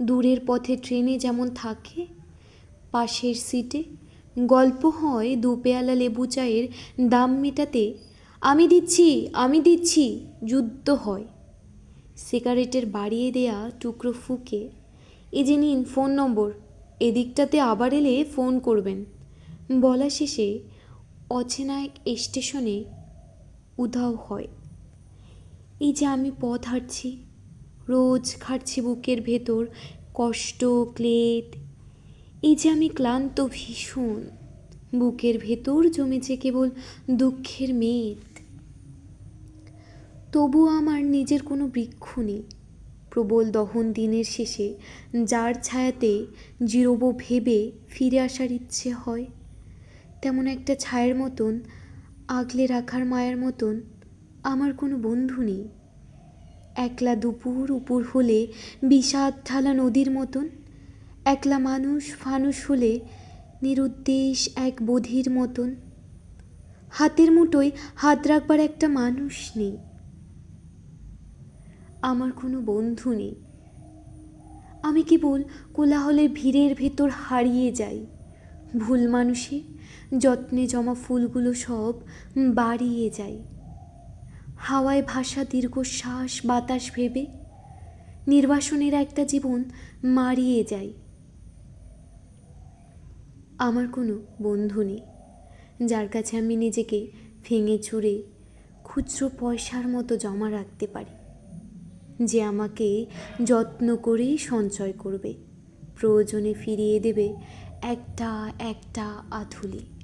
দূরের পথে ট্রেনে যেমন থাকে, পাশের সিটে গল্প হয় দু পেয়ালা লেবু চায়ের দাম মেটাতে, আমি দিচ্ছি আমি দিচ্ছি যুদ্ধ হয়। সিগারেটের বাড়িয়ে দেয়া টুকরো ফুকে, এ যে নিন, ফোন নম্বর, এদিকটাতে আবার এলে ফোন করবেন বলা শেষে অচেনা এক স্টেশনে উধাও হয়। এই যে আমি পথ হাঁটছি রোজ খাটছি বুকের ভেতর কষ্ট, ক্লেদ। এই যে আমি ক্লান্ত, ভীষণ, বুকের ভেতর জমেছে কেবল দুঃখের মেদ। তবুও আমার নিজের কোনো বৃক্ষ নেই। প্রবল দহন দিনের শেষে যার ছায়াতে জিরোব ভেবে ফিরে আসার ইচ্ছে হয়। তেমন একটা ছায়ের মতন, আগলে রাখার মায়ের মতন আমার কোনো বন্ধু নেই। একলা দুপুর উপুর হলে বিষাদ ঢালা নদীর মতন, একলা মানুষ ফানুষ হলে নিরুদ্দেশ এক বধির মতন। হাতের মুঠোয় হাত রাখবার একটা মানুষ নেই। আমার কোনো বন্ধু নেই। আমি কেবল কোলাহলের ভিড়ের ভেতর হারিয়ে যাই। ভুল মানুষে যত্নে জমা ফুলগুলো সব বাড়িয়ে যায় হাওয়ায় ভাসা দীর্ঘশ্বাস বাতাস ভেবে নির্বাসনের একটা জীবন মারিয়ে যায়। আমার কোনো বন্ধু নেই, যার কাছে আমি নিজেকে ভেঙে চুরে খুচরো পয়সার মতো জমা রাখতে পারি, যে আমাকে যত্ন করে সঞ্চয় করবে, প্রয়োজনে ফিরিয়ে দেবে একটা একটা আধুলি